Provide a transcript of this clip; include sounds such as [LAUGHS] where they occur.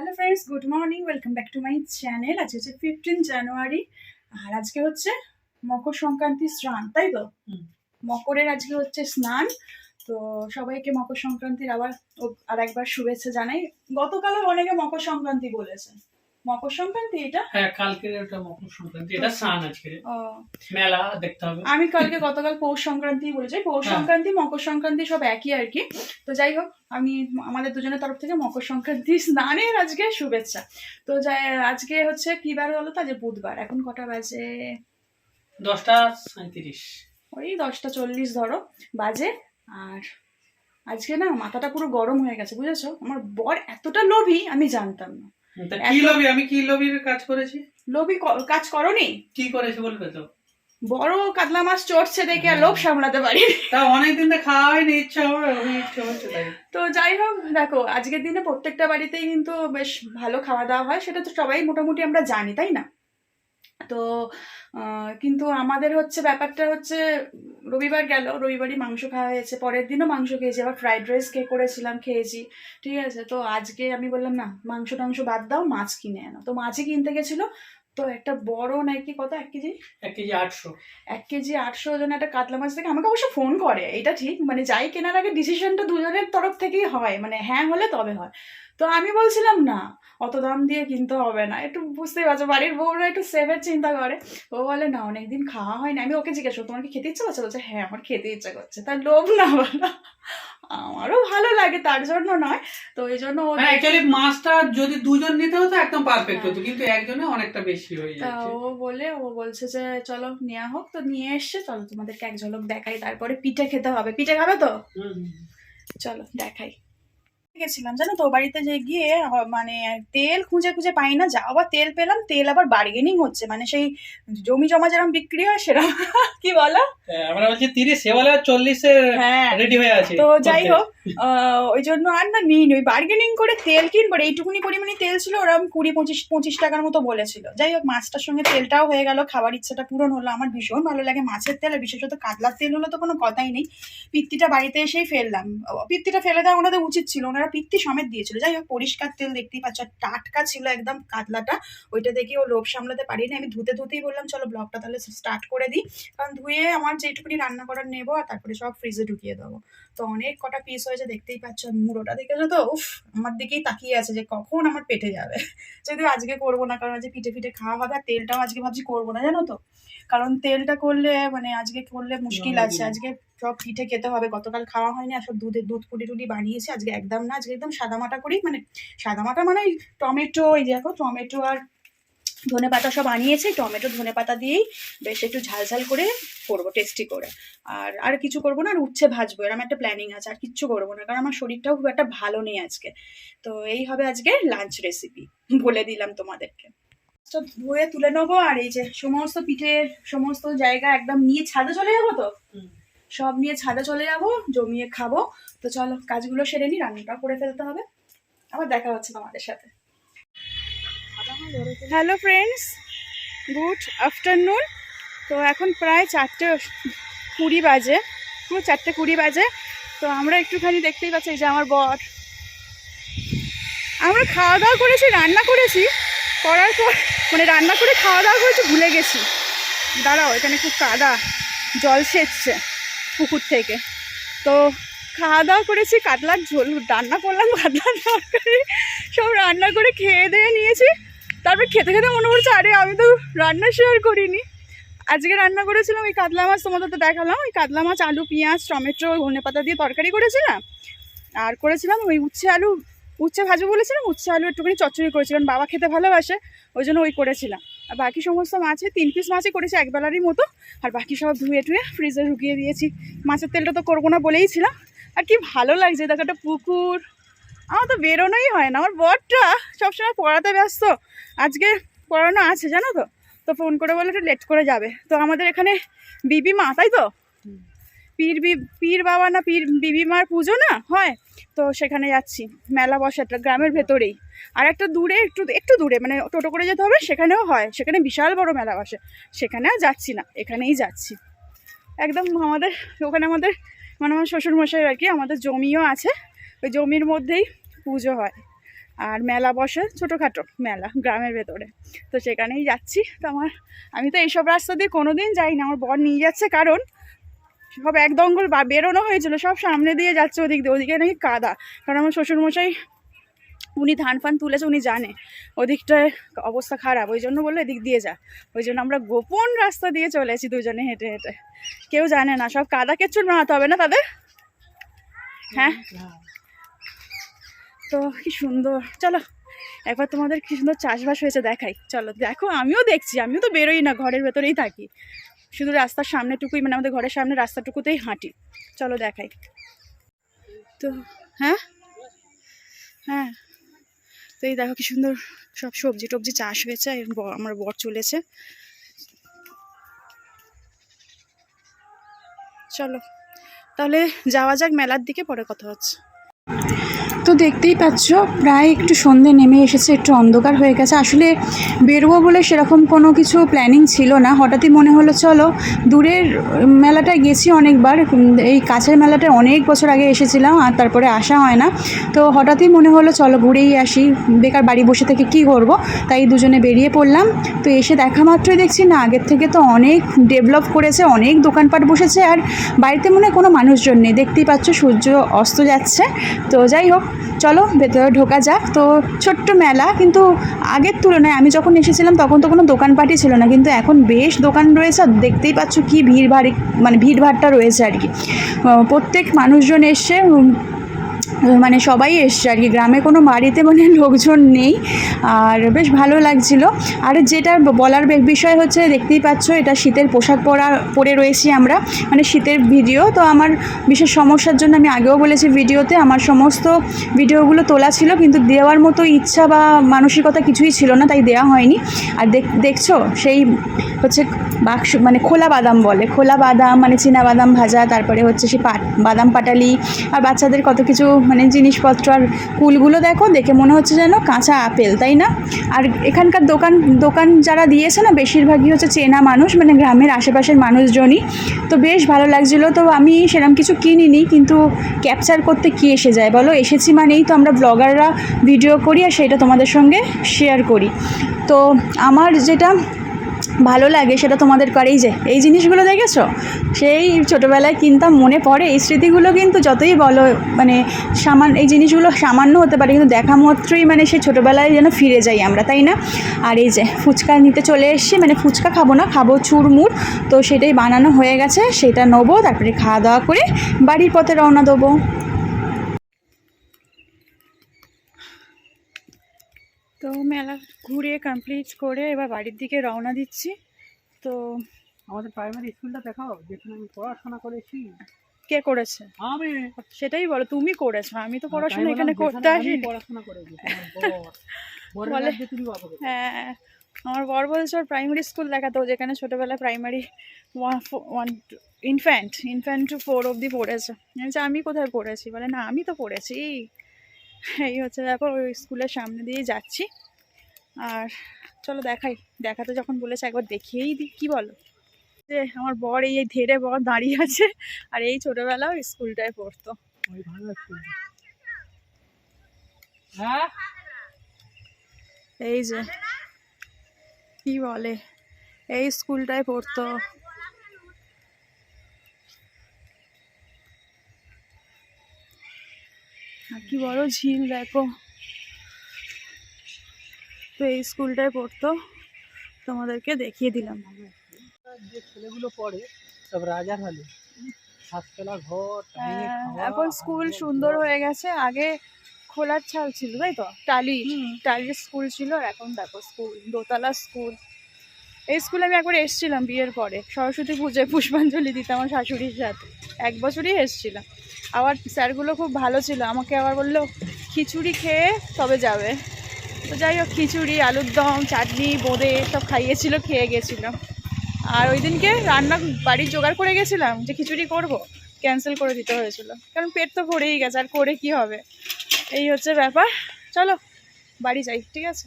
Hello friends good morning welcome back to my channel আজকে হচ্ছে fifteen জানুয়ারি আর আজকে হচ্ছে মকর সংক্রান্তি স্নান তাই তো। মকরের আজকে হচ্ছে স্নান তো সবাইকে মকর সংক্রান্তির আবার আর একবার শুভেচ্ছা জানাই। গতকালও অনেকে মকর সংক্রান্তি বলেছে মকর সংক্রান্তি এটা? হ্যাঁ কালকের ওটা মকর সংক্রান্তি এটা স্নান আজকে। মেলা দেখতে হবে। আমি কালকে গতকাল পৌষ সংক্রান্তি বলেছি পৌষ হ্যাঁ। সংক্রান্তি মকর সংক্রান্তি সব একই আর কি। তো যাই হোক আমি আমাদের দুজনের তরফ থেকে মকর সংক্রান্তি [LAUGHS] স্নানের আজকে শুভেচ্ছা। তো যাই আজকে হচ্ছে কি বার হলো তো? আজ বুধবার। এখন কটা বাজে? দশটা সাঁত্রিশ ওই দশটা চল্লিশ ধরো বাজে। আর আজকে না মাথাটা পুরো গরম হয়ে গেছে বুঝেছ? আমার বর এতটা লোভী আমি জানতাম না। কি লবি আমি কি লবির কাজ করেছি? লবি কাজ করনি? কি করেছি বলবে তো? বড় কাতলা মাছ চড়ছে দেখে আর লোভ সামলাতে পারি তা অনেকদিন তো খাওয়া হয়নি ইচ্ছা ইচ্ছা হচ্ছে তাই। তো যাই হোক দেখো আজকের দিনে প্রত্যেকটা বাড়িতেই কিন্তু বেশ ভালো খাওয়া দাওয়া হয় সেটা তো সবাই মোটামুটি আমরা জানি তাই না? তো কিন্তু আমাদের হচ্ছে ব্যাপারটা হচ্ছে, রবিবার গেল, রবিবারই মাংস খাওয়া হয়েছে, পরের দিনও মাংস খেয়েছি, আবার ফ্রাইড রাইস খেয়ে করেছিলাম, খেয়েছি, ঠিক আছে? তো আজকে আমি বললাম, না মাংস টাংস বাদ দাও, মাছ কিনে আনো তো মাছই কিনতে গেছিল তো একটা বড় নাকি কত? এক কেজি? এক কেজি আটশো। এক কেজি আটশো ওজনের একটা কাতলা মাছ থেকে আমাকে অবশ্য ফোন করে এটা ঠিক। মানে যাই কেনার আগে ডিসিশনটা দুজনের তরফ থেকেই হয়। মানে হ্যাঁ হলে তবে হয়। তো আমি বলছিলাম না অত দাম দিয়ে কিনতে হবে না। একটু বুঝতেই পারছ বাড়ির বউরা একটু সেভের চিন্তা করে। ও বলে না অনেকদিন খাওয়া হয়নি। আমি ওকে জিজ্ঞেস করো, তোমার কি খেতে ইচ্ছা করছে? বলছে হ্যাঁ আমার খেতে ইচ্ছা করছে। তার লোভ না বলো। আমারও ভালো লাগে তার জন্য নয়। তো এই জন্য হ্যাঁ অ্যাকচুয়ালি মাছটা যদি দুজন নিতে হতো একদম পারফেক্ট হ্যাঁ। হতো কিন্তু একজনে অনেকটা বেশি হয়ে তা যাচ্ছে। ও বলে ও বলছে যে চলো নেওয়া হোক তো নিয়ে এসছে চলো তোমাদেরকে এক ঝলক দেখাই তারপরে পিঠে খেতে হবে। পিঠে খাবে তো। চলো দেখাই। গেছিলাম জানো তো? বাড়িতে যে গিয়ে মানে তেল খুঁজে খুঁজে পাই না যা আবার তেল পেলাম তেল আবার বার্গেনিং হচ্ছে। মানে সেই জমি জমা যেরকম বিক্রি হয় সেরকম [LAUGHS] কি বলো? হ্যাঁ, আমরা বলছি তিরিশ সেবেলা চল্লিশে হ্যাঁ। রেডি হয়ে আছে। তো যাই হোক ওই জন্য আর না নিই ওই বার্গেনিং করে তেল কিনবো এইটুকুনি পরিমাণে তেল ছিল ওরকম কুড়ি পঁচিশ পঁচিশ টাকার মতো বলেছিল। যাই হোক, মাছটার সঙ্গে তেলটাও হয়ে গেল, খাবার ইচ্ছাটা পূরণ হলো। আমার ভীষণ ভালো লাগে মাছের তেল, আর বিশেষত কাতলার তেল হলো তো কোনো কথাই নেই। পিত্তিটা বাড়িতে এসেই ফেললাম। পিত্তিটা ফেলে দেওয়া ওনাদের উচিত ছিল। ওনারা পিত্তি সমেত দিয়েছিল। যাই হোক, পরিষ্কার তেল দেখতেই পাচ্ছ টাটকা ছিল একদম কাতলাটা। ওইটা দেখে ও লোভ সামলাতে পারিনি। আমি ধুতে ধুতেই বললাম, চলো ব্লগটা তাহলে স্টার্ট করে দিই। কারণ ধুয়ে আমার যেটুকুনি রান্না করার নেব, আর তারপরে সব ফ্রিজে ঢুকিয়ে দেবো। তো অনেক কটা পিস হয়েছে দেখতেই পাচ্ছ মুড়োটা দেখেছ তো? উফ আমার দিকেই তাকিয়ে আছে যে কখন আমার পেটে যাবে। যদিও আজকে করব না কারণ আজকে পিঠে পিঠে খাওয়া হবে আর তেলটাও আজকে ভাবছি করব না জানো তো? কারণ তেলটা করলে মানে আজকে করলে মুশকিল আছে। আজকে সব পিঠে খেতে হবে। গতকাল খাওয়া হয়নি আর সব দুধের দুধ পুলি টুটি বানিয়েছি। আজকে একদম না আজকে একদম সাদামাটা করি মানে সাদামাটা মানে ওই টমেটো এই দেখো টমেটো আর ধনে পাতা সব আনিয়েছি টমেটো ধনে পাতা দিয়েই বেশ একটু ঝাল ঝাল করে করব টেস্টি করে। আর আর কিছু করব না আর উচ্ছে ভাজবো এরকম একটা প্ল্যানিং আছে আর কিচ্ছু করব না কারণ আমার শরীরটাও খুব একটা ভালো নেই আজকে। তো এই হবে আজকে লাঞ্চ রেসিপি বলে দিলাম তোমাদেরকে। তো ধুয়ে তুলে নেব আর এই যে সমস্ত পিঠের সমস্ত জায়গা একদম নিয়ে ছাদে চলে যাব তো? সব নিয়ে ছাদে চলে যাব জমিয়ে খাব। তো চলো কাজগুলো সেরে নি রান্নাটা করে ফেলতে হবে। আবার দেখা হচ্ছে তোমাদের সাথে। Hello friends, good afternoon. তো এখন প্রায় চারটে কুড়ি বাজে, পুরো চারটে কুড়ি বাজে। তো আমরা একটুখানি দেখতেই পাচ্ছি যে আমার বর। আমরা খাওয়া দাওয়া করেছি, রান্না করেছি, করার পর মানে রান্না করে খাওয়া দাওয়া করেছি, ভুলে গেছি। দাঁড়াও, এখানে খুব কাদা, জল সেচছে পুকুর থেকে। তো খাওয়া দাওয়া করেছি কাতলার ঝোল, রান্না করলাম কাতলার তরকারি, সব রান্না করে খেয়ে দিয়ে নিয়েছি। তারপর খেতে খেতে মনে পড়ছে, আরে আমি তো রান্না শেয়ার করিনি। আজকে রান্না করেছিলাম ওই কাতলা মাছ, তোমাদের তো দেখালাম। ওই কাতলা মাছ, আলু, পেঁয়াজ, টমেটো, ধনে পাতা দিয়ে তরকারি করেছিলাম। আর করেছিলাম ওই উচ্ছে আলু, উচ্ছে ভাজু বলেছিলাম, উচ্ছে আলু একটুখানি চচ্চড়ি করেছিলাম বাবা খেতে ভালোবাসে, ওই জন্য ওই করেছিলাম। আর বাকি সমস্ত মাছে তিন পিস মাছই করেছি একবেলারই মতো। আর বাকি সব ধুয়ে টুয়ে ফ্রিজে ঢুকিয়ে দিয়েছি। মাছের তেলটা তো করব না বলেই ছিলাম। আর কি ভালো লাগছে, দেখো একটা পুকুর আমার তো বেরোনোই হয় না। আমার বরটা সবসময় পড়াতে ব্যস্ত। আজকে পড়ানো আছে, জানো তো? তো ফোন করে বলে একটু লেট করে যাবে। তো আমাদের এখানে বিবি মা, তাই তো? পীর বি- পীর বাবা না, পীর বিবি মার পুজো না? হয়? তো সেখানে যাচ্ছি। মেলা বসে একটা গ্রামের ভেতরেই। আর একটা দূরে, একটু একটু দূরে মানে টোটো করে যেতে হবে, সেখানেও হয়। সেখানে বিশাল বড় মেলা বসে। সেখানে আর যাচ্ছি না। এখানেই যাচ্ছি। একদম আমাদের, ওখানে আমাদের মানে আমার শ্বশুরমশাই আর কি, আমাদের জমিও আছে। ওই জমির মধ্যেই পুজো হয়। আর মেলা বসে ছোটোখাটো মেলা গ্রামের ভেতরে। তো সেখানেই যাচ্ছি। তো আমার আমি তো এইসব রাস্তা দিয়ে কোনো দিন যাই না। আমার বর নিয়ে যাচ্ছে কারণ সব এক দঙ্গল বা বেরোনো হয়েছিল। সব সামনে দিয়ে যাচ্ছে ওদিক দিয়ে। ওদিকে নাকি কাদা। কারণ আমার শ্বশুরমশাই উনি ধান ফান তুলেছে, উনি জানে। ওদিকটায় অবস্থা খারাপ। ওই জন্য বলল, এদিক দিয়ে যা। ওই জন্য আমরা গোপন রাস্তা দিয়ে চলেছি দুজনে হেঁটে হেঁটে। কেউ জানে না। সব কাদা কেচ্ছুর মারাতে হবে না তাদের? হ্যাঁ? তো কি সুন্দর। চলো, একবার তোমাদের কি সুন্দর চাষবাস হয়েছে দেখাই। চলো, দেখো, আমিও দেখছি, আমিও তো বেরোই না, ঘরের ভেতরেই থাকি। শুধু রাস্তার সামনেটুকুই মানে আমাদের ঘরের সামনে রাস্তাটুকুতেই হাঁটি। চলো দেখাই। তো হ্যাঁ? হ্যাঁ। তো এই দেখো কি সুন্দর সব সবজি টবজি চাষ হয়েছে আমার বর চলেছে। চলো, তাহলে যাওয়া যাক, মেলার দিকে পরে কথা হচ্ছে। তো দেখতেই পাচ্ছ, প্রায় একটু সন্ধে নেমে এসেছে, একটু অন্ধকার হয়ে গেছে। আসলে বেরোবো বলে সেরকম কোনো কিছু প্ল্যানিং ছিল না। হঠাৎই মনে হলো, চলো দূরের মেলাটায় গেছি অনেকবার। এই কাছের মেলাটায় অনেক বছর আগে এসেছিলাম, আর তারপরে আসা হয় না। তো হঠাৎই মনে হলো, চলো ঘুরেই আসি। বেকার বাড়ি বসে থেকে কি করব? তাই দুজনে বেরিয়ে পড়লাম। তো এসে দেখা মাত্রই দেখছি, না, আগের থেকে তো অনেক ডেভেলপ করেছে, অনেক দোকানপাট বসেছে, আর বাড়িতে মনে কোনো মানুষজন নেই। দেখতেই পাচ্ছ, সূর্য অস্ত যাচ্ছে। তো যাই হোক চলো ভেতরে ঢোকা যাক। তো ছোট্ট মেলা কিন্তু আগের তুলনায় আমি যখন এসেছিলাম তখন তো কোনো দোকানপাটই ছিল না কিন্তু এখন বেশ দোকান রয়েছে আর দেখতেই পাচ্ছ কি ভিড় ভাড়ি মানে ভিড়ভাড়টা রয়েছে আর কি। প্রত্যেক মানুষজন উম, মানে সবাই এসছে আর কি। গ্রামে কোনো বাড়িতে মানে লোকজন নেই। আর বেশ ভালো লাগছিল। আর যেটা বলার বিষয় হচ্ছে, দেখতেই পাচ্ছ, এটা শীতের পোশাক পরা, পরে রয়েছি আমরা। মানে শীতের ভিডিও। তো আমার বিশেষ সমস্যার জন্য আমি আগেও বলেছি ভিডিওতে, আমার সমস্ত ভিডিওগুলো তোলা ছিল, কিন্তু দেওয়ার মতো ইচ্ছা বা মানসিকতা কিছুই ছিল না, তাই দেওয়া হয়নি। আর দেখ- দেখছ, সেই হচ্ছে বাক্স মানে খোলা বাদাম বলে। খোলা বাদাম মানে চীনা বাদাম ভাজা, তারপরে হচ্ছে সেই বাদাম পাটালি, আর বাচ্চাদের কত কিছু মানে জিনিসপত্র আর কুলগুলো দেখো, দেখে মনে হচ্ছে যেন কাঁচা আপেল, তাই না? আর এখানকার দোকান দোকান যারা দিয়েছে না, বেশিরভাগই হচ্ছে চেনা মানুষ মানে গ্রামের আশেপাশের মানুষজনই। তো বেশ ভালো লাগছিল, তো আমি সেরকম কিছু কিনিনি, কিন্তু ক্যাপচার করতে কি এসে যায় বলো? এসেছি মানেই তো আমরা ব্লগাররা ভিডিও করি, আর সেটা তোমাদের সঙ্গে শেয়ার করি। তো আমার যেটা ভালো লাগে, সেটা তোমাদের করেই যে। এই জিনিসগুলো দেখেছ? সেই ছোটোবেলায় কিনতাম, মনে পড়ে এই স্মৃতিগুলো কিন্তু যতই বলো মানে সামান্য এই জিনিসগুলো সামান্য হতে পারে, কিন্তু দেখা মাত্রই মানে সেই ছোটোবেলায় যেন ফিরে যাই আমরা, তাই না? আর এই যে ফুচকা নিতে চলে এসেছি মানে ফুচকা খাব না, খাব চুরমুর। তো সেটাই বানানো হয়ে গেছে, সেটা নেব, তারপরে খাওয়া দাওয়া করে বাড়ির পথে রওনা দেবো। তো মেলা ঘুরে কমপ্লিট করে এবার বাড়ির দিকে রওনা দিচ্ছি। তো আমাদের প্রাইমারি স্কুলটা দেখাও যেখানে আমি পড়াশোনা করেছি। কে করেছে? আমি। সেটাই বলো তুমি করেছ? আমি তো পড়াশোনা এখানে করতে আসি পড়াশোনা করেছি [LAUGHS] বলে- হ্যাঁ আমার বর বলছে ওর প্রাইমারি স্কুল দেখাতো যেখানে ছোটোবেলায় primary one one two infant infant two four অবধি পড়েছে। আমি কোথায় পড়েছি? বলে না আমি তো পড়েছি। এই হচ্ছে ব্যাপার ওই স্কুলের সামনে দিয়ে যাচ্ছি। আর চলো দেখাই দেখাতে যখন বলেছে একবার দেখিয়েই দিই কী বলো? যে আমার বর এই ধেরে বর দাঁড়িয়ে আছে আর এই ছোটোবেলাও স্কুলটায় পড়তো। হ্যাঁ? এই যে কি বলে? এই স্কুলটায় পড়তো। আর কি বড় ঝিল দেখো। তো এই স্কুলটায় পড়তো তোমাদেরকে দেখিয়ে দিলাম। যে ছেলেগুলো পড়ে সব রাজার হলে। হ্যাঁ, এখন স্কুল সুন্দর হয়ে গেছে আগে খোলার ছাল ছিল তাই তো? টালি টালির স্কুল ছিল আর এখন দেখো স্কুল দোতলা স্কুল। এই স্কুলে আমি একবার এসেছিলাম বিয়ের পরে সরস্বতী পুজোয় পুষ্পাঞ্জলি দিতে আমার শাশুড়ির সাথে। এক বছরই এসেছিলাম। আবার স্যারগুলো খুব ভালো ছিল। আমাকে আবার বলল, খিচুড়ি খেয়ে তবে যাবে। তো যাই হোক, খিচুড়ি, আলুর দম, চাটনি, বোঁদে সব খাইয়েছিল, খেয়ে গেছিলাম আর ওই দিনকে রান্না বাড়ির জোগাড় করে গেছিলাম যে খিচুড়ি করব, ক্যান্সেল করে দিতে হয়েছিল। কারণ পেট তো ভরেই গেছে, আর করে কি হবে? এই হচ্ছে ব্যাপার। চলো, বাড়ি যাই, ঠিক আছে?